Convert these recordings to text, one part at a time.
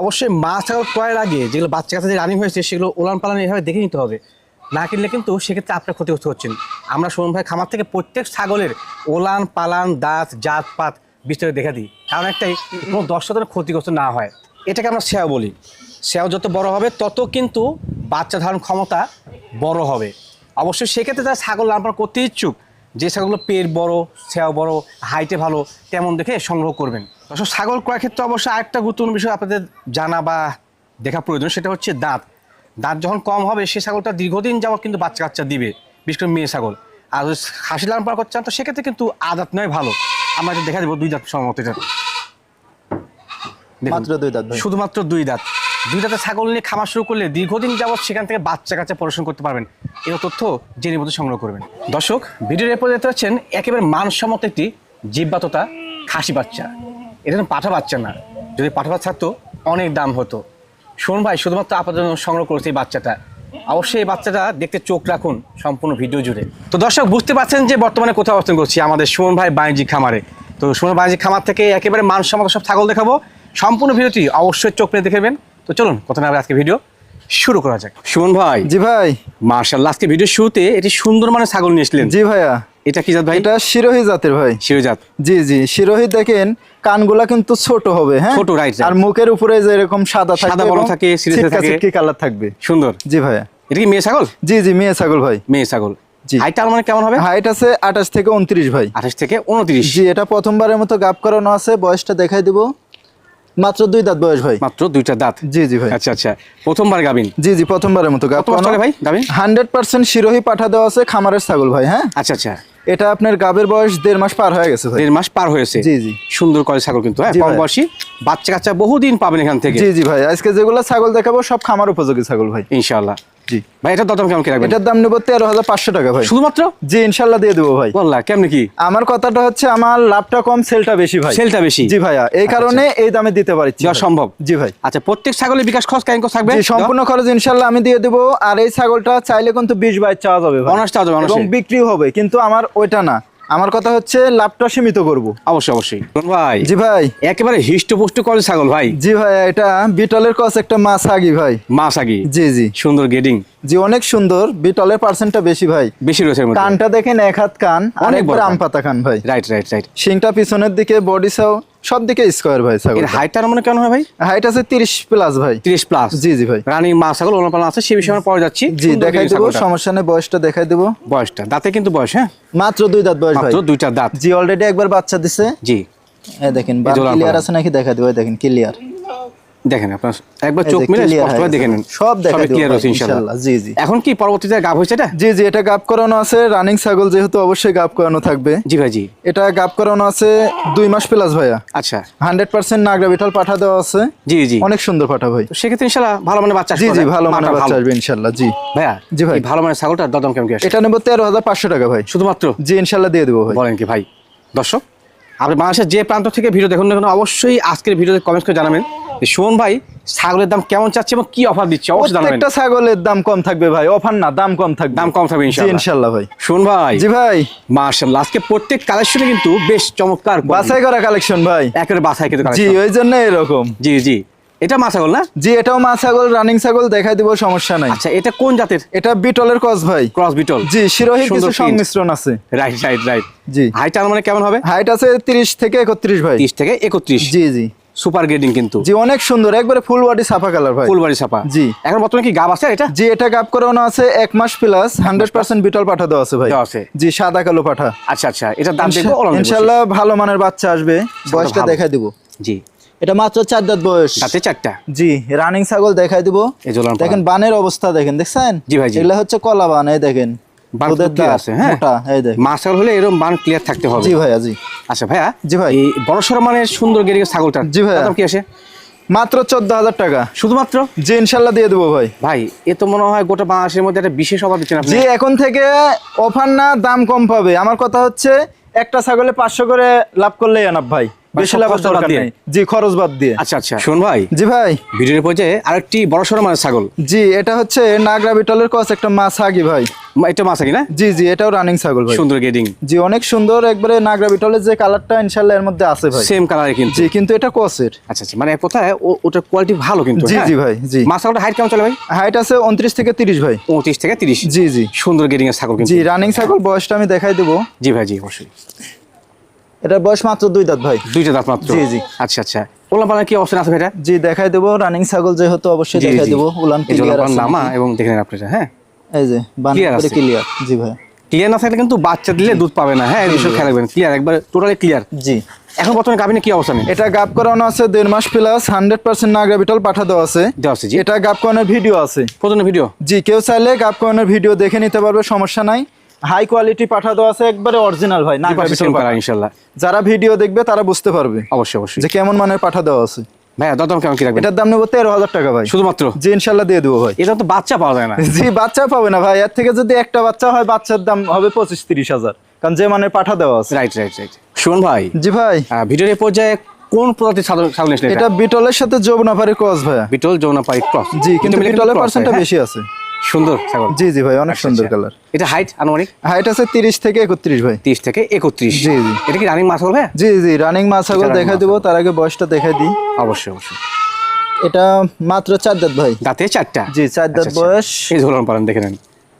অবশ্যই মাছ ছাগল ক্রয়ের আগে যেগুলো বাচ্চা কাছে রানিং হয়েছে, সেগুলো ওলান পালান এভাবে দেখে নিতে হবে। না কিনলে কিন্তু সেক্ষেত্রে আপনার ক্ষতিগ্রস্ত হচ্ছেন। আমরা সোমন ভাই খামার থেকে প্রত্যেক ছাগলের ওলান পালান, দাঁত, জাত, পাত বিস্তারিত দেখা দিই। কারণ একটাই, কোনো দর্শক ক্ষতিগ্রস্ত না হয়। এটাকে আমরা শ্যাও বলি। শ্যাও যত বড় হবে, তত কিন্তু বাচ্চা ধারণ ক্ষমতা বড় হবে। অবশ্যই সেক্ষেত্রে যারা ছাগল লালন করতে ইচ্ছুক। যে ছাগলগুলো পেট বড়, সেও বড়, হাইটে ভালো, তেমন দেখে সংগ্রহ করবেন। দর্শক ছাগল ক্রয়ের ক্ষেত্রে অবশ্যই আরেকটা গুরুত্বপূর্ণ বিষয় আপনাদের জানা বা দেখা প্রয়োজন সেটা হচ্ছে দাঁত। দাঁত যখন কম হবে সে ছাগলটা দীর্ঘদিন যাওয়া কিন্তু বাচ্চা কাচ্চা দিবে বিশেষ করে মেয়ে ছাগল। আর যদি খাসি লালন পালন করতে চান তো সেক্ষেত্রে কিন্তু আদাত নয় ভালো। আমরা এটা দেখা দেবো দুই দাঁত সম্ভবত এটা। মাত্র দুই দাঁত শুধুমাত্র দুই দাঁত। দুই দাঁতের ছাগল নিয়ে খামার শুরু করলে দীর্ঘদিন যাবৎ সেখান থেকে বাচ্চা কাচ্চা পড়াশোনা করতে পারবেন। এই তথ্য জেনে মধ্যে সংগ্রহ করবেন। দর্শক ভিডিওর এরপর দেখতে পাচ্ছেন একেবারে মানসম্মত একটি জীববাততা খাসি বাচ্চা। এটা কিন্তু পাঠা বাচ্চা না। যদি পাঠা বাচ্চা থাকতো অনেক দাম হতো। শোন ভাই শুধুমাত্র আপাতত সংগ্রহ করেছে এই বাচ্চাটা। অবশ্যই এই বাচ্চাটা দেখতে চোখ রাখুন সম্পূর্ণ ভিডিও জুড়ে। তো দর্শক বুঝতে পারছেন যে বর্তমানে কোথাও অবস্থান করছি আমাদের সুমন ভাই বাণিজ্যিক খামারে। তো সুমন বাণিজ্যিক খামার থেকে একেবারে মানসম্মত সব ছাগল দেখাবো। সম্পূর্ণ ভিডিওটি অবশ্যই চোখ মেরে দেখবেন তো চলুন কথা না আজকে ভিডিও শুরু করা যাক। সুমন ভাই। জি ভাই। মার্শাল আজকে ভিডিও শুরুতে এটি সুন্দর মানে ছাগল নিয়ে এসলেন জি ভাইয়া। এটা কি জাত ভাই? এটা শিরোহী জাতের ভাই। শিরোজাত জি জি শিরোহী দেখেন কানগুলা কিন্তু ছোট হবে হ্যাঁ? ছোট, right. আর মুখের উপরে যে এরকম সাদা থাকবে সাদা বর্ণ থাকে, সিরিজে থাকে। কালার থাকবে। সুন্দর। জি ভাইয়া। এটা কি মেয়ে ছাগল? জি জি মেয়ে ছাগল ভাই। মেয়ে ছাগল। হাইট মানে কেমন হবে? হাইট আছে আঠাশ থেকে উনত্রিশ ভাই। আঠাশ থেকে উনত্রিশ। জি এটা প্রথমবারের মতো গাপ করানো আছে বয়সটা দেখাই দিব। মাত্র দুই দাঁত বয়স ভাই। মাত্র দুইটা দাঁত? জি জি ভাই। আচ্ছা আচ্ছা। প্রথমবার গাবিন? জি জি প্রথমবারের মতো ভাই গাবিন? হান্ড্রেড পার্সেন্ট শিরোহী পাঠা দেওয়া আছে খামারের ছাগল ভাই হ্যাঁ? আচ্ছা আচ্ছা। এটা আপনার গাবের বয়স দেড় মাস পার হয়ে গেছে ভাই। দেড় মাস পার হয়েছে? জি, জি। সুন্দর করে ছাগল কিন্তু হ্যাঁ? কম বয়সী বাচ্চা কাচ্চা বহুদিন পাবেন এখান থেকে। জি জি ভাই আজকে যেগুলো ছাগল দেখাবো সব খামার উপযোগী ছাগল ভাই। ইনশাআল্লাহ। জি। ভাই এটা দতম কেমন কি রাখবেন? এটার দাম নেব তেরো হাজার পাঁচশো টাকা ভাই। শুধুমাত্র? জি ইনশাল্লাহ দিয়ে দেবো ভাই। বললা কেমনি কি? আমার কথাটা হচ্ছে আমার লাভটা কম সেলটা বেশি ভাই। সেলটা বেশি? জি ভাইয়া এই কারণে এই দামে দিতে পারছি। সম্ভব? জি ভাই। আচ্ছা প্রত্যেক ছাগলের বিকাশ খরচ কেমন থাকবে? সম্পূর্ণ খরচ ইনশাল্লাহ আমি দিয়ে দেবো। আর এই ছাগলটা চাইলে কিন্তু বিশ বাইশ চাওয়া যাবে ভাই। অনার্স চাওয়া যাবে, এবং। বিক্রিও হবে কিন্তু আমার ওইটা না। আমার কথা হচ্ছে লাভটা সীমিত করব। অবশ্যই অবশ্যই। ভাই জি ভাই। একেবারে হিষ্টপুষ্ট করে ছাগল ভাই। জি ভাই এটা বিটলের কস একটা মাছ আগি ভাই। মাছ আগি জি জি। সুন্দর গেডিং। জি অনেক সুন্দর। বিটলের পার্সেন্টটা বেশি ভাই। বেশি রয়েছে কানটা দেখেন এক হাত কান অনেক বড় আম পাতা কান ভাই। রাইট রাইট রাইট শিংটা পিছনের দিকে বডি সাও সব দিকে স্কোয়ার ভাই ছাগল হাইটার মানে কেন হয় ভাই? হাইট আছে তিরিশ প্লাস ভাই। তিরিশ প্লাস জি জি ভাই। রানী মা ছাগল আছে সে বিষয়ে আমরা পরে যাচ্ছি। জি দেখাই দেবো সমস্যা নেই বয়সটা দেখাই দেবো। বয়সটা দাঁতে কিন্তু বয়স হ্যাঁ? মাত্র দুই দাঁত বয়স ভাই। মাত্র দুইটা দাঁত। জি অলরেডি একবার বাচ্চা দিছে। জি। এই দেখেন ক্লিয়ার আছে নাকি? দেখা দেবো দেখেন ক্লিয়ার দেখেন আপনার একবার চোখ মিলে স্পষ্ট করে দেখে নেন। সব দেখা ক্লিয়ার হচ্ছে ইনশাআল্লাহ ইনশাআল্লাহ জি জি। এখন কি পরবর্তীতে গাব হয়েছে এটা? জি জি এটা গাপ করানো আছে। রানিং ছাগল যেহেতু অবশ্যই গাপ করানো থাকবে। জি ভাই জি। এটা গাপ করানো আছে দুই মাস প্লাস ভাইয়া। আচ্ছা। হান্ড্রেড পার্সেন্ট নাগরা বিঠাল পাঠা দেওয়া আছে। জি জি। অনেক সুন্দর পাঠা ভাই। সেক্ষেত্রে ইনশাআল্লাহ ভালো মানে বাচ্চা জি আসবে জি না? ভালো মানে বাচ্চা আসবে ইনশাল্লাহ জি। ভাইয়া জি ভাই। ভালো মানে ছাগলটার দদম কেমন কি আসে? এটা নেব তেরো হাজার পাঁচশো টাকা ভাই। শুধুমাত্র? জি ইনশাল্লাহ দিয়ে দেবো ভাই। বলেন কি ভাই। দর্শক আপনি বাংলাদেশের যে প্রান্ত থেকে ভিডিও দেখুন না কেন অবশ্যই আজকের ভিডিওতে কমেন্ট করে জানাবেন। সুমন ভাই ছাগলের দাম কেমন চাচ্ছে এবং কি অফার দিচ্ছে? অবশ্যই জানাবেন। প্রত্যেকটা ছাগলের দাম কম থাকবে ভাই অফার না দাম কম থাকবে। দাম কম থাকবে ইনশাআল্লাহ। ইনশাল্লাহ ভাই। সুমন ভাই জি ভাই। মার্শাল্লাহ আজকে প্রত্যেক কালেকশনে কিন্তু বেশ চমৎকার। বাছাই করা কালেকশন ভাই। একেবারে বাছাই কিন্তু জি ওই জন্য এরকম। জি জি। এটা মা ছাগল না? জি এটাও মা ছাগল রানিং ছাগল দেখাই দিব সমস্যা নাই। আচ্ছা এটা কোন জাতের? এটা বিটলের ক্রস ভাই। Cross beetle. জি শিরোহী কিছু সংমিশ্রণ আছে। রাইট রাইট রাইট জি। হাইট মানে কেমন হবে? হাইট আছে তিরিশ থেকে একত্রিশ ভাই। তিরিশ থেকে একত্রিশ। জি জি। সুপার গ্রেডিং কিন্তু। জি অনেক সুন্দর। একবারে ফুল বডি সাফা কালার ভাই। ফুলবাড়ি ছাপা জি। এখন বর্তমানে কি গাব আছে এটা? জি এটা গাপ করানো আছে এক মাস প্লাস হান্ড্রেড পার্সেন্ট বিটল পাঠা দেওয়া আছে ভাই। আছে। জি সাদা কালো পাঠা। আচ্ছা আচ্ছা এটার দাম দেখব দেখব। ইনশাল্লাহ ভালো মানের বাচ্চা আসবে। বয়সটা। দেখাই দিব। জি। এটা মাত্র চার দাঁত বয়স। দাঁতে চারটা। জি রানিং ছাগল দেখাই দিব। দেখেন বানের অবস্থা দেখেন দেখছেন? জি ভাই, জি। এগুলা হচ্ছে কলা বান এই দেখেন। বান আছে, হ্যাঁ? মোটা এই দেখেন। মা ছাগল হলে এরকম বান ক্লিয়ার থাকতে হবে। জি ভাইয়া জি। আচ্ছা ভাইয়া জি ভাই। এই বড় সড় মানের সুন্দর গেরিং ছাগলটা জি ভাইয়া। দাম কি আসে? মাত্র চোদ্দ হাজার টাকা। শুধুমাত্র? যে ইনশাল্লাহ দিয়ে দেবো ভাই। ভাই এ তো মনে হয় গোটা বাংলাদেশের মধ্যে একটা বিশেষ অফার দিচ্ছেন আপনি। জি এখন থেকে অফার না দাম কম পাবে। আমার কথা হচ্ছে একটা ছাগলে পাঁচশো করে লাভ করলেই আনাব ভাই। বেশি সব বাদ দিয়ে? জি খরচ বাদ দিয়ে। আচ্ছা আচ্ছা। শোন ভাই। জি ভাই। ভিডিওর পর্যায়ে আরেকটি বড় সড়ো ছাগল। জি এটা হচ্ছে নাগরা বিটলের কস একটা মাছ হাগি ভাই। এটা মাছ না? জি জি এটাও রানিং ছাগল ভাই। সুন্দর গেডিং জি অনেক সুন্দর একবারে নাগরা বিটলের যে কালারটা এর মধ্যে আছে ভাই। সেম কালারে কিন্তু। জি কিন্তু এটা কসের। আচ্ছা আচ্ছা মানে কোথায়? ওটার কোয়ালিটি ভালো কিন্তু জি হ্যাঁ? জি ভাই জি। মাছ ছাগলটা হাইট কেমন চলে ভাই? হাইট আছে উনত্রিশ থেকে তিরিশ ভাই। পঁচিশ থেকে তিরিশ। জি জি। সুন্দর গেডিং এর ছাগল কিন্তু। জি রানিং ছাগল বয়সটা আমি দেখাই দেবো। জি ভাই জি অবশ্যই। এটা বয়স মাত্র দুই দাঁত ভাই। দুইটা দাঁত মাত্র? জি, জি। আচ্ছা আচ্ছা। ওলান পালার কি অপশন আছে ভাই জি দেখাই দেবো। রানিং ছাগল যেহেতু অবশ্যই দেখাই জি। দেবো। উলান ক্লিয়ার আছে। নামা এবং দেখে নেন আপনারা হ্যাঁ? এই যে বান করে ক্লিয়ার জি ভাই। ক্লিয়ার না থাকলে কিন্তু বাচ্চা দিলে দুধ পাবে না হ্যাঁ? এই বিষয়ে খেয়াল রাখবেন। ক্লিয়ার একবার টোটালি ক্লিয়ার জি। এখন বর্তমানে গাভিনে কি এটা গাপ করানো আছে দেড় মাস প্লাস হান্ড্রেড পার্সেন্ট পাঠা দেওয়া আছে। দেওয়া আছে জি। এটা গাপ করানোর ভিডিও আছে। প্রথম ভিডিও জি কেউ চাইলে গাপ করানোর ভিডিও দেখে নিতে পারবে সমস্যা নাই। হাই কোয়ালিটি পাঠা দেওয়া আছে একবারে অরিজিনাল ভাই পাঠা। কালার ইনশাল্লাহ। যারা ভিডিও দেখবে তারা বুঝতে পারবে অবশ্যই অবশ্যই। যে কেমন মানের পাঠা দেওয়া আছে। ভাইয়া দরদাম কেমন কি রাখবেন? এটার দাম নেব তেরো হাজার টাকা ভাই। শুধুমাত্র? জি ইনশাল্লাহ দিয়ে দেবো ভাই। এটা তো বাচ্চা পাওয়া যায় না। জি বাচ্চা পাবে না ভাই। এর থেকে যদি একটা বাচ্চা হয় বাচ্চার দাম হবে পঁচিশ তিরিশ হাজার। কারণ যে মানের পাঠা দেওয়া আছে। রাইট রাইট রাইট শুন ভাই। জি ভাই। ভিডিওর এই পর্যায়ে কোন প্রজাতির ছাগল এটা বিটলের সাথে যৌবনাফারি ক্রস ভাইয়া। বিটল যৌনাপাড়ি ক্রস। জি কিন্তু বিটলের পার্সেন্টটা বেশি আছে। সুন্দর ছাগল। জি জি ভাই অনেক আচ্ছা, সুন্দর আচ্ছা। কালার এটা হাইট আনুমানিক? হাইট আছে তিরিশ থেকে একত্রিশ ভাই। তিরিশ থেকে একত্রিশ। জি, জি। এটা কি রানিং মাছ হবে জি জি রানিং মাছ ছাগল দেখাই দিব তার আগে বয়সটা দেখাই দিই। অবশ্যই অবশ্যই। এটা মাত্র চার দাঁত ভাই। দাঁতে চারটা? জি চার দাঁত আচ্ছা, আচ্ছা। বয়স। এই ঝোলন পালন দেখে নেন।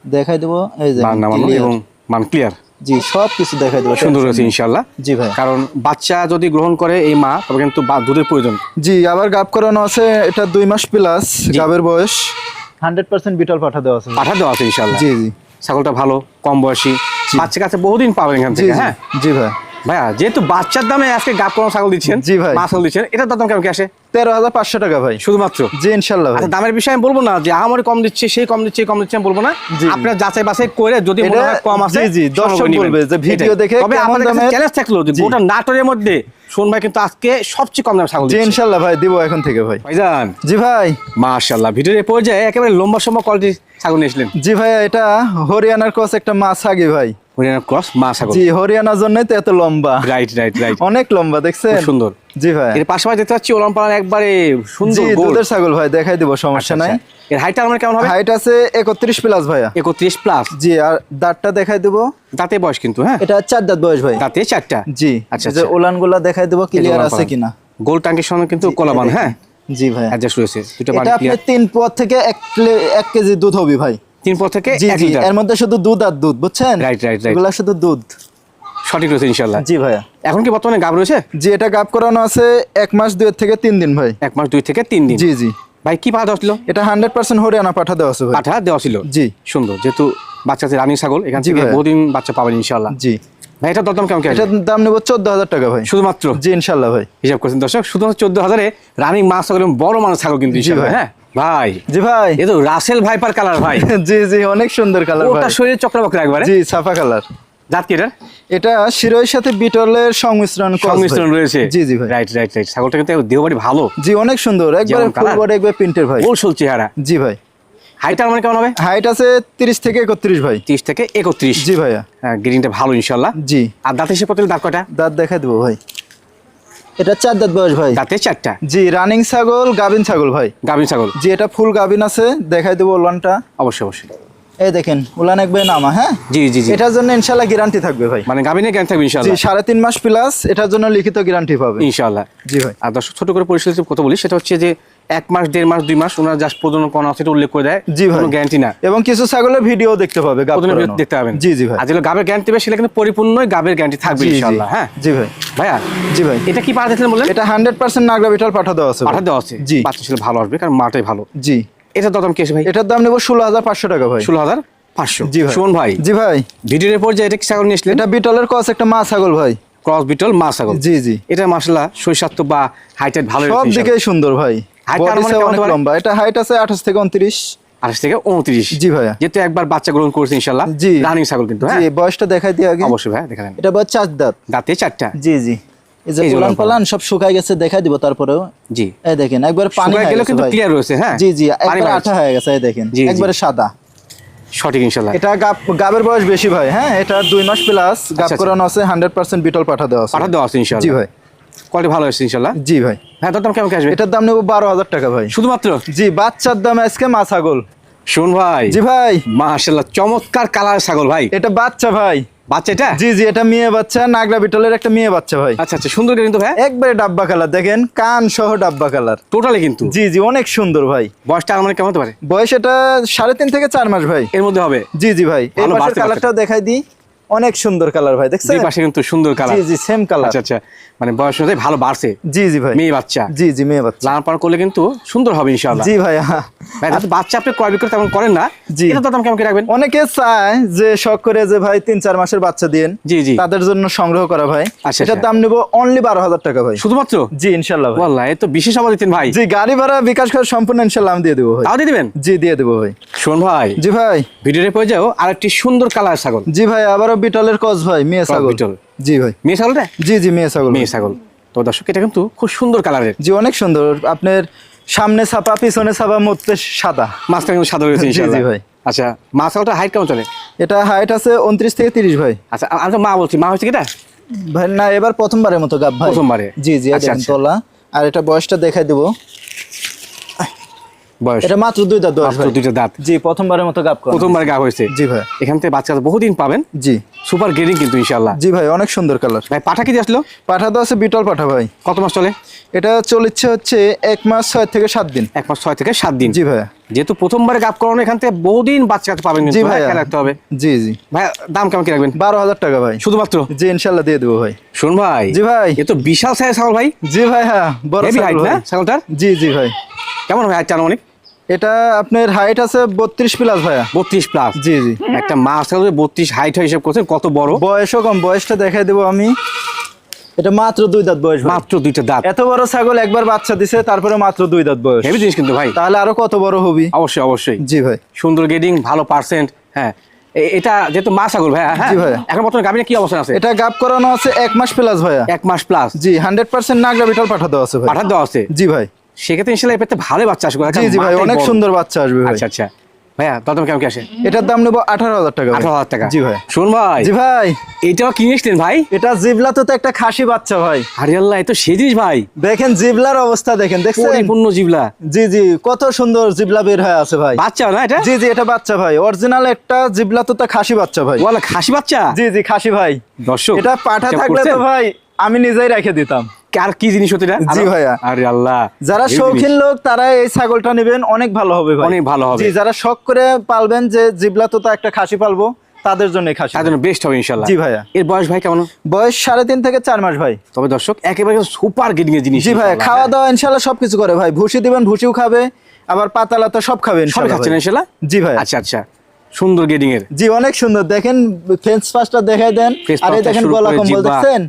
দেখাই দিব এই যে মান নামানো এবং মান ক্লিয়ার জি সব কিছু দেখাই দিব সুন্দর হয়েছে ইনশাল্লাহ জি ভাই। কারণ বাচ্চা যদি গ্রহণ করে এই মা তবে কিন্তু দুধের প্রয়োজন। জি আবার গাব করানো আছে এটা দুই মাস প্লাস। গাবের বয়স। হান্ড্রেড পার্সেন্ট বিটল পাঠা দেওয়া আছে। পাঠা দেওয়া আছে ইনশাল্লাহ জি জি। ছাগলটা ভালো কম বয়সী। বাচ্চা কাছে বহুদিন পাবেন এখান থেকে হ্যাঁ? জি ভাই। ভাইয়া যেহেতু বাচ্চার দামে আজকে গাপ করানো ছাগল দিচ্ছেন জি ভাই। মা ছাগল দিচ্ছেন এটার দাম কেমন কি আসে? তেরো হাজার পাঁচশো টাকা ভাই। শুধুমাত্র? জি ইনশাল্লাহ দামের বিষয়ে আমি বলব না যে আমার কম দিচ্ছে সেই কম দিচ্ছে কম দিচ্ছে আমি বলব না। আপনার যাচাই বাছাই করে যদি কম আছে জি, দর্শক। বলবে যে ভিডিও দেখে তবে আমাদের চ্যালেঞ্জ থাকল যে গোটা নাটোরের মধ্যে শোন ভাই কিন্তু আজকে সবচেয়ে কম দামে ছাগল জি ইনশাল্লাহ ভাই দিব এখন থেকে ভাই। ভাইজান। জি ভাই। মাশাআল্লাহ ভিডিওর পর্যায়ে একেবারে লম্বা সম্ভব কোয়ালিটি ছাগল নিয়ে এসলেন জি ভাই এটা হরিয়ানার ক্রস একটা মাছ আগে ভাই। হরিয়ানা ক্রস মা ছাগল। জি হরিয়ানার জন্যই তো এত লম্বা। রাইট রাইট রাইট অনেক লম্বা দেখছেন? সুন্দর। জি ভাই। এর পাশাপাশি দেখতে পাচ্ছি ওলাম পালান একবারে সুন্দর দুধের ছাগল ভাই দেখাই দিব সমস্যা নাই। এর হাইটটা আমার কেমন হবে? হাইট আছে একত্রিশ প্লাস ভাইয়া। একত্রিশ প্লাস জি আর দাঁতটা দেখাই দিব। দাঁতে বয়স কিন্তু হ্যাঁ? এটা চার দাঁত বয়স ভাই। দাঁতে চারটা? জি আচ্ছা, যে আচ্ছা। গুলা দেখাই দিব ক্লিয়ার আছে কিনা। গোল টাঙ্কির সঙ্গে কিন্তু কোলাবান হ্যাঁ? জি ভাই অ্যাডজাস্ট রয়েছে দুটো এটা আপনি তিন পর থেকে এক প্লে- এক কেজি দুধ হবে ভাই। থেকে জি এক লিটার। এর মধ্যে শুধু দুধ আর দুধ বুঝছেন. এগুলা শুধু দুধ। সঠিক রয়েছে ইনশাল্লাহ জি ভাইয়া। এখন কি বর্তমানে গাব রয়েছে? জি এটা গাপ করানো আছে এক মাস দুই থেকে তিন দিন ভাই। এক মাস দুই থেকে তিন দিন। জি জি। ভাই কি পাঠা ছিল? এটা হান্ড্রেড পার্সেন্ট হরিয়ানা পাঠা দেওয়া ভাই। পাঠা দেওয়া ছিল? জি। সুন্দর যেহেতু বাচ্চা আছে রানী ছাগল এখান থেকে বহুদিন বাচ্চা পাবেন ইনশাল্লাহ জি। ভাই এটা দরদাম কেমন? এটার দাম নেব চোদ্দ হাজার টাকা ভাই। শুধুমাত্র? জি ইনশাল্লাহ ভাই। হিসাব করছেন দর্শক শুধুমাত্র চোদ্দ হাজারে রানী মাছ ছাগল বড় মানুষ ছাগল কিন্তু হ্যাঁ? ভাই জি ভাই। এ তো রাসেল ভাইপার কালার ভাই। জি জি অনেক সুন্দর কালার ভাই। ওটা শরীরে চক্রবক্র একবারে জি সাফা কালার জাত কি এটা? এটা শিরোয়ের সাথে বিটলের সংমিশ্রণ সংমিশ্রণ রয়েছে। জি জি ভাই। রাইট রাইট রাইট ছাগলটা কিন্তু দেহবাড়ি ভালো। জি অনেক সুন্দর। একবারে ফুল বডি একবার প্রিন্টের ভাই। গোলসোল চেহারা জি ভাই। হাইট আমার কেমন হবে? হাইট আছে তিরিশ থেকে একত্রিশ ভাই। তিরিশ থেকে একত্রিশ। জি ভাইয়া। হ্যাঁ গ্রিনটা ভালো ইনশাল্লাহ। জি। আর দাঁতে পত্রের দাঁত কটা দাঁত দেখা দেবো ভাই। এটা চার দাঁত বয়স ভাই। দাঁতে চারটা? জি রানিং ছাগল গাবিন ছাগল ভাই। গাভিন ছাগল। জি এটা ফুল গাবিন আছে দেখাই দেবো ওলানটা অবশ্যই অবশ্যই। এই দেখেন উলান একবার নামা হ্যাঁ? জি জি জি। এটার জন্য ইনশাল্লাহ গ্যারান্টি থাকবে ভাই। মানে গাভিনে গ্যারান্টি থাকবে জি ইনশাল্লাহ সাড়ে তিন মাস প্লাস এটার জন্য লিখিত গ্যারান্টি পাবে। ইনশাল্লাহ জি ভাই। আর দর্শক ছোট করে পরিশীলিত কথা বলি সেটা হচ্ছে যে এক মাস দেড় মাস দুই মাস ওনারা জাস্ট প্রজনন করা আছে এটা উল্লেখ করে দেয় জি ভাই। কোনো গ্যারান্টি না। এবং কিছু ছাগলের ভিডিও দেখতে পাবে। দেখতে পাবেন। জি জি ভাই। আর যেগুলো গাবের গ্যারান্টি দেবে সেটা কিন্তু পরিপূর্ণই গাবের গ্যারান্টি থাকবে জি। হ্যাঁ? জি ভাই। ভাইয়া জি ভাই। এটা কি পাঠা দিয়েছিলেন বললেন? এটা হান্ড্রেড পার্সেন্ট নাগরা বিটাল পাঠা দেওয়া আছে পাঠা দেওয়া আছে। জি। বাচ্চা ছিল ভালো আসবে কারণ ভালো। জি। এটা দাম কি আছে ভাই? এটার দাম নেব ষোলো হাজার পাঁচশো টাকা ভাই। ষোলো হাজার পাঁচশো। জি ভাই। সুমন ভাই। জি ভাই। ভিডিওর পর যে এটা কি ছাগল নিয়ে এসলেন এটা বিটলের কস একটা মা ছাগল ভাই। ক্রস বিটল মা ছাগল। জি জি। এটা মাসাল্লাহ শৈশাত্ম বা হাইটের ভালো সব দিকেই সুন্দর ভাই। অনেক লম্বা। এটা হাইট আছে আঠাশ থেকে উনত্রিশ। আঠাশ থেকে উনত্রিশ। জি ভাইয়া। যেহেতু একবার বাচ্চা গ্রহণ করেছে ইনশাল্লাহ। জি। রানিং ছাগল কিন্তু হ্যাঁ? জি বয়সটা দেখাই দিয়ে আগে। অবশ্যই ভাই দেখেন এটা বয়স চার দাঁত। দাঁতে চারটা। জি জি। এই যে এই যে উলান উলান পালান সব শুকাই গেছে দেখাই দিব তারপরেও। জি। এই দেখেন একবার পানি হয়ে কিন্তু ক্লিয়ার রয়েছে হ্যাঁ? জি জি একবার আঠা হয়ে গেছে এই দেখেন। জি, জি। একবারে সাদা। সঠিক ইনশাল্লাহ। এটা গাব গাবের বয়স বেশি ভাই হ্যাঁ? এটা দুই মাস প্লাস গাব আচ্ছা। করানো আছে হান্ড্রেড পার্সেন্ট বিটল পাঠা দেওয়া আছে। পাঠা দেওয়া আছে জি ভাই। কোয়ালিটি ভালো এসেছে ইনশাল্লাহ। জি ভাই। হ্যাঁ তোর দাম কেমন কি আসবে? এটার দাম নেব বারো হাজার টাকা ভাই। শুধুমাত্র? জি বাচ্চার দাম আজকে মা ছাগল। শোন ভাই। জি ভাই। মাশাল্লাহ চমৎকার কালার ছাগল ভাই। এটা বাচ্চা ভাই। বাচ্চা জি জি এটা মেয়ে বাচ্চা নাগরা বিটলের একটা মেয়ে বাচ্চা ভাই। আচ্ছা আচ্ছা সুন্দর কিন্তু ভাই। একবারে ডাব্বা কালার দেখেন কান সহ ডাব্বা কালার। টোটালি কিন্তু। জি জি অনেক সুন্দর ভাই। বয়সটা আমার কেমন হতে পারে? বয়স এটা সাড়ে তিন থেকে চার মাস ভাই। এর মধ্যে হবে? জি জি ভাই। এই কালারটাও দেখাই দিই। অনেক সুন্দর কালার ভাই দেখছেন? দুই পাশে কিন্তু সুন্দর কালার জি জি সেম কালার আচ্ছা আচ্ছা। মানে বয়স অনুযায়ী ভালো বাড়ছে। জি জি ভাই। মেয়ে বাচ্চা। জি জি মেয়ে বাচ্চা। লালন পালন করলে কিন্তু সুন্দর হবে ইনশাআল্লাহ। জি ভাই হ্যাঁ। ভাই বাচ্চা আপনি ক্রয় বিক্রয় তেমন করেন না জি। এটা তো দাম কেমন কি রাখবেন? অনেকে চায় যে শখ করে যে ভাই তিন চার মাসের বাচ্চা দিন জি জি। তাদের জন্য সংগ্রহ করা ভাই। আচ্ছা, এটার আচ্ছা। দাম নিব অনলি বারো হাজার টাকা ভাই। শুধুমাত্র? জি ইনশাল্লাহ ভাই। ওয়াল্লাহ তো বিশেষ আবার দিতেন ভাই। জি গাড়ি ভাড়া বিকাশ করে সম্পূর্ণ ইনশাল্লাহ আমি দিয়ে দেবো ভাই। তাও দিয়ে দিবেন? জি দিয়ে দেবো ভাই। শোন ভাই। জি ভাই। ভিডিওতে পড়ে যাও আর একটি সুন্দর কালার ছাগল। জি ভাই আবারও বিটলের কস ভাই মেয়ে ছাগল। বিটল। জি ভাই। মেয়ে ছাগলটা? জি জি মেয়ে ছাগল মেয়ে ছাগল। তো দর্শক এটা কিন্তু খুব সুন্দর কালারের। জি অনেক সুন্দর। আপনার সামনে ছাপা পিছনে ছাপা মধ্যে সাদা। মাঝখানে কিন্তু সাদা রয়েছে জি, ভাই। আচ্ছা মা ছাগলটা হাইট কেমন চলে? এটা হাইট আছে উনত্রিশ থেকে তিরিশ ভাই। আচ্ছা আমি তো মা বলছি মা হচ্ছে কি এটা? ভাই না এবার প্রথমবারের মতো গাব ভাই। প্রথমবারে? জি জি আচ্ছা, আচ্ছা। তোলা। আর এটা বয়সটা দেখাই দেবো। বয়স। এটা মাত্র দুই দাঁত মাত্র দুইটা দাঁত। জি প্রথমবারের মতো গাব করা প্রথমবার গা হয়েছে। জি ভাই। এখান থেকে বাচ্চা বহুদিন পাবেন। জি। সুপার গ্রেডিং কিন্তু ইনশাআল্লাহ। জি ভাই অনেক সুন্দর কালার। ভাই পাঠা কি দিয়ে আসলো? পাঠা তো আছে বিটল পাঠা ভাই। কত মাস চলে? এটা চলেছে হচ্ছে এক মাস ছয় থেকে সাত দিন। এক মাস ছয় থেকে সাত দিন। জি ভাই। যেহেতু প্রথমবারে গাপ করানো এখান থেকে বহুদিন বাচ্চা কাছে পাবেন জি কিন্তু ভাই হ্যাঁ, রাখতে হবে। জি জি। ভাই দাম কেমন কি রাখবেন? বারো হাজার টাকা ভাই। শুধুমাত্র? জি ইনশাল্লাহ দিয়ে দেবো ভাই। শোন ভাই জি ভাই। এ তো বিশাল সাইজ ছাগল ভাই। জি ভাই হ্যাঁ বড় ছাগল ভাই। ছাগলটার? জি জি ভাই। কেমন ভাই হাইট অনেক? এটা আপনার হাইট আছে বত্রিশ প্লাস ভাইয়া। বত্রিশ প্লাস জি জি। একটা মা ছাগল বত্রিশ হাইট হয় হিসাব করছেন কত বড়? বয়সও কম বয়সটা দেখাই দেবো আমি। এটা মাত্র দুই দাঁত বয়স মাত্র দুইটা দাঁত। এত বড় ছাগল একবার বাচ্চা দিছে তারপরে মাত্র দুই দাঁত বয়স। হেভি জিনিস কিন্তু ভাই। তাহলে আরও কত বড় হবি? অবশ্যই অবশ্যই। জি ভাই। সুন্দর গেডিং ভালো পার্সেন্ট হ্যাঁ। এটা যেহেতু মা ছাগল ভাই হ্যাঁ। জি ভাইয়া। এখন বর্তমানে গাভিনে কি অবস্থা আছে? এটা গাপ করানো আছে এক মাস প্লাস ভাইয়া। এক মাস প্লাস জি হান্ড্রেড পার্সেন্ট নাগরা বিটল পাঠা দেওয়া আছে ভাই। পাঠার দেওয়া আছে? জি ভাই। সেক্ষেত্রে ইনশাল্লাহ এর ভালো বাচ্চা আসবে। জি জি ভাই অনেক সুন্দর বাচ্চা আসবে ভাই। আচ্ছা আচ্ছা। ভাইয়া দাম কেমন কি আসে? এটার দাম নেব আঠারো হাজার টাকা। আঠারো হাজার টাকা। জি ভাই। শোন ভাই। জি ভাই। এটাও এসলেন ভাই? এটা জিবলা তো একটা খাসি বাচ্চা ভাই। আরে আল্লাহ তো সেই জিনিস ভাই। দেখেন জিবলার অবস্থা দেখেন দেখছেন? পরিপূর্ণ জিবলা। জি জি কত সুন্দর জিবলা বের হয়ে আছে ভাই। বাচ্চা না এটা? জি জি এটা বাচ্চা ভাই। অরিজিনাল একটা জিবলা তো খাসি বাচ্চা ভাই। বলে খাসি বাচ্চা? জি জি খাসি ভাই। দর্শক এটা পাঠা থাকলে তো ভাই আমি নিজেই রেখে দিতাম। আর কি জিনিস হতে জি ভাইয়া। আরে আল্লাহ যারা শৌখিন লোক তারা এই ছাগলটা নেবেন অনেক ভালো হবে ভাই। অনেক ভালো হবে। জি যারা শখ করে পালবেন যে জিবলা তো একটা খাসি পালবো তাদের জন্য খাসি। তার জন্য বেস্ট হবে ইনশাল্লাহ জি ভাইয়া। এর বয়স ভাই কেমন? বয়স সাড়ে তিন থেকে মাস ভাই। তবে দর্শক একেবারে সুপার গেডিং এর জিনিস জি ভাই খাওয়া। দাওয়া সবকিছু করে ভাই। ভুসি দিবেন ভুসিও খাবে আবার পাতা লাতা সব খাবে খাচ্ছেন। জি ভাই আচ্ছা আচ্ছা। সুন্দর গেডিং এর। জি অনেক সুন্দর। দেখেন ফেন্স পাসটা দেখাই দেন। আর দেখেন গলা কম্বল দেখছেন?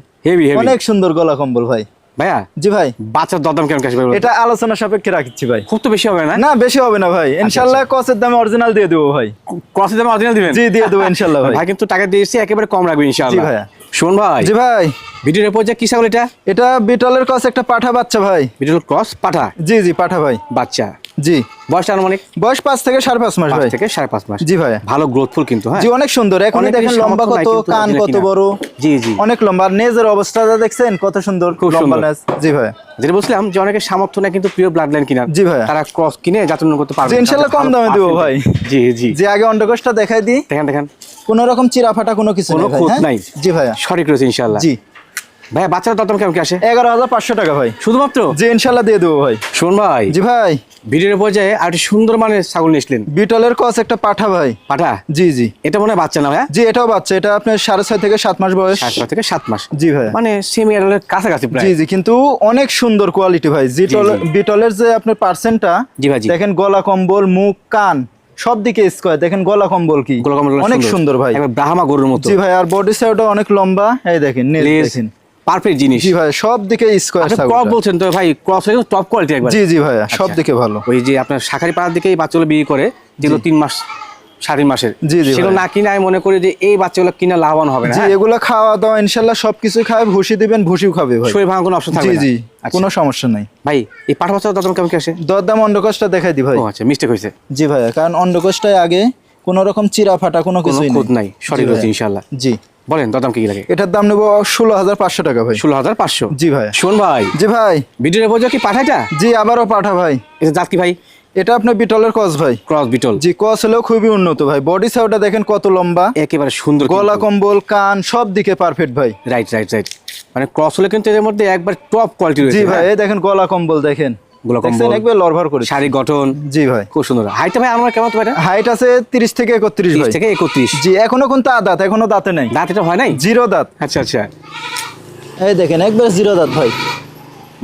অনেক সুন্দর গলা কম্বল ভাই। ভাইয়া? জি ভাই। বাচ্চার দরদাম কেমন কাছে এটা আলোচনা সাপেক্ষে রাখছি ভাই। খুব তো বেশি হবে না? না বেশি হবে না ভাই। ইনশাল্লাহ কসের দামে অরিজিনাল দিয়ে দেবো ভাই। ক্রসের দাম অরিজিনাল দিবেন? জি দিয়ে দেবো ইনশাল্লাহ ভাই। কিন্তু টাকা দিয়েছি একেবারে কম রাখবে ইনশাআল্লাহ। জি ভাইয়া। শোন ভাই। জি ভাই। ভিডিওর এরপর যে কি ছাগল এটা? এটা বিটলের কস একটা পাঠা বাচ্চা ভাই। ভিডিওর ক্রস পাঠা? জি জি পাঠা ভাই। বাচ্চা। জি। বয়সটা আনুমানিক? বয়স পাঁচ থেকে সাড়ে পাঁচ মাস ভাই। থেকে সাড়ে পাঁচ মাস। জি ভাই। ভালো গ্রোথফুল কিন্তু হ্যাঁ? জি অনেক সুন্দর। এখন দেখেন লম্বা কত কান কত বড়। জি জি। অনেক লম্বা। নেজের অবস্থাটা দেখছেন কত সুন্দর। খুব লম্বা সুন্দর। নেজ। জি ভাই। যেটা বলছিলাম যে অনেকের সামর্থ্য না কিন্তু প্রিয় ব্লাড লাইন কিনা জি। তারা ক্রস কিনে করতে পারবে ইনশাল্লাহ কম দামে দেবো ভাই। জি জি। যে আগে অন্ডকোষটা দেখাই দিই। দেখেন দেখেন। কোনো রকম চিরা ফাটা কোনো কিছু নেই ভাই, হ্যাঁ? জি ভাইয়া সঠিক রয়েছে ইনশাআল্লাহ জি। ভাইয়া বাচ্চার দরদাম কেমন কি আসে? এগারো হাজার পাঁচশো টাকা ভাই। শুধুমাত্র? জি ইনশাল্লাহ দিয়ে দেবো ভাই। শোন ভাই জি ভাই। ভিডিওর পর্যায়ে আর একটি সুন্দর মানের ছাগল নিয়েছিলেন বিটলের কস একটা পাঠা ভাই। পাঠা? জি জি। এটা মনে হয় বাচ্চা না ভাইয়া? জি এটাও বাচ্চা। এটা আপনার সাড়ে ছয় থেকে সাত মাস বয়স। সাত মাস থেকে সাত মাস। জি ভাইয়া মানে সেমি এর কাছাকাছি প্রায়। জি জি কিন্তু অনেক সুন্দর কোয়ালিটি ভাই। জিটল। বিটলের যে আপনার পার্সেন্টটা জি ভাই, দেখেন গলা কম্বল মুখ কান সব দিকে স্কোয়ার দেখেন গলা কম্বল কি? অনেক সুন্দর। ভাই। ব্রাহ্মা গরুর মতো। জি ভাই আর বডি সাইডটা অনেক লম্বা। এই দেখেন দেখেন। পারফেক্ট জিনিস। জি ভাই সব দিকে স্কোয়ার আপনি ক্রপ বলছেন তো ভাই ক্রপ টপ কোয়ালিটি একবার। জি জি সব আচ্ছা। দিকে ভালো। ওই যে আপনার শাখারি পাড়ার দিকে এই বাচ্চাগুলো করে যেগুলো তিন মাস সাড়ে মাসের। জি, জি সেগুলো না কিনে আমি মনে করি যে এই বাচ্চাগুলো কিনা লাভবান হবে না জি হ্যাঁ? এগুলো খাওয়া দাওয়া সবকিছু খায় ভুসি দিবেন ভুসিও খাবে ভাই। শরীর ভাঙার কোনো অপশন থাকবে না? জি আচ্ছা। কোনো সমস্যা নাই। ভাই এই পাঠা বাচ্চা দাম কেমন কি আসে দরদাম অন্ডকোষটা দেখাই দি ভাই। ও আচ্ছা মিস্টেক হয়েছে। জি ভাইয়া কারণ অন্ডকোষটায় আগে কোনো রকম চিরা ফাটা কোনো কিছু নাই। সঠিক জি রয়েছে ইনশাল্লাহ। জি। বলেন দরদাম কি লাগে? এটার দাম নেব ষোলো হাজার পাঁচশো টাকা ভাই। ষোলো হাজার পাঁচশো? জি ভাই। শোন ভাই জি ভাই। ভিডিওর বোঝো কি পাঠাইটা জি আবারও পাঠা ভাই। এটা জাত কি ভাই? এটা আপনার বিটলের কস ভাই। Cross beetle. জি কস হলেও খুবই উন্নত ভাই। বডি সাউটা দেখেন কত লম্বা। একেবারে সুন্দর গলা কম্বল কান সব দিকে পারফেক্ট ভাই। রাইট রাইট রাইট মানে ক্রস হলে কিন্তু এর মধ্যে একবার টপ কোয়ালিটি জি ভাই হ্যাঁ? এই দেখেন গলা কম্বল দেখেন। গলা কম্বল। একবার লরভার করে শারীরিক গঠন। জি ভাই। খুব সুন্দর। ভাই আমার কেমন হাইট আছে তিরিশ থেকে জি এখনও কিন্তু দাঁত এখনও দাঁতে নাই। দাঁত এটা হয় নাই? জিরো দাঁত। আচ্ছা আচ্ছা। এই দেখেন একবার জিরো দাঁত ভাই।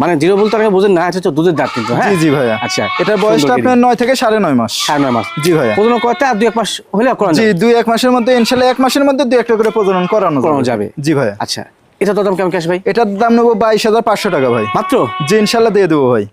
মানে জিরো বলতে বোঝেন না দুধের দাঁত কিন্তু হ্যাঁ? জি জি ভাইয়া। আচ্ছা এটার বয়সটা আপনার নয় থেকে সাড়ে নয় মাস। সাড়ে নয় মাস। জি ভাইয়া। প্রজনন করতে আর দুই এক মাস হলে করানো জি দুই এক মাসের মধ্যে এক মাসের মধ্যে দুই একটা করে প্রজনন করানো করানো যাবে। জি ভাইয়া। আচ্ছা এটা তো দাম কেমন ভাই? এটার দাম নেব বাইশ হাজার পাঁচশো টাকা ভাই। মাত্র? জি ইনশাল্লাহ দিয়ে দেবো ভাই।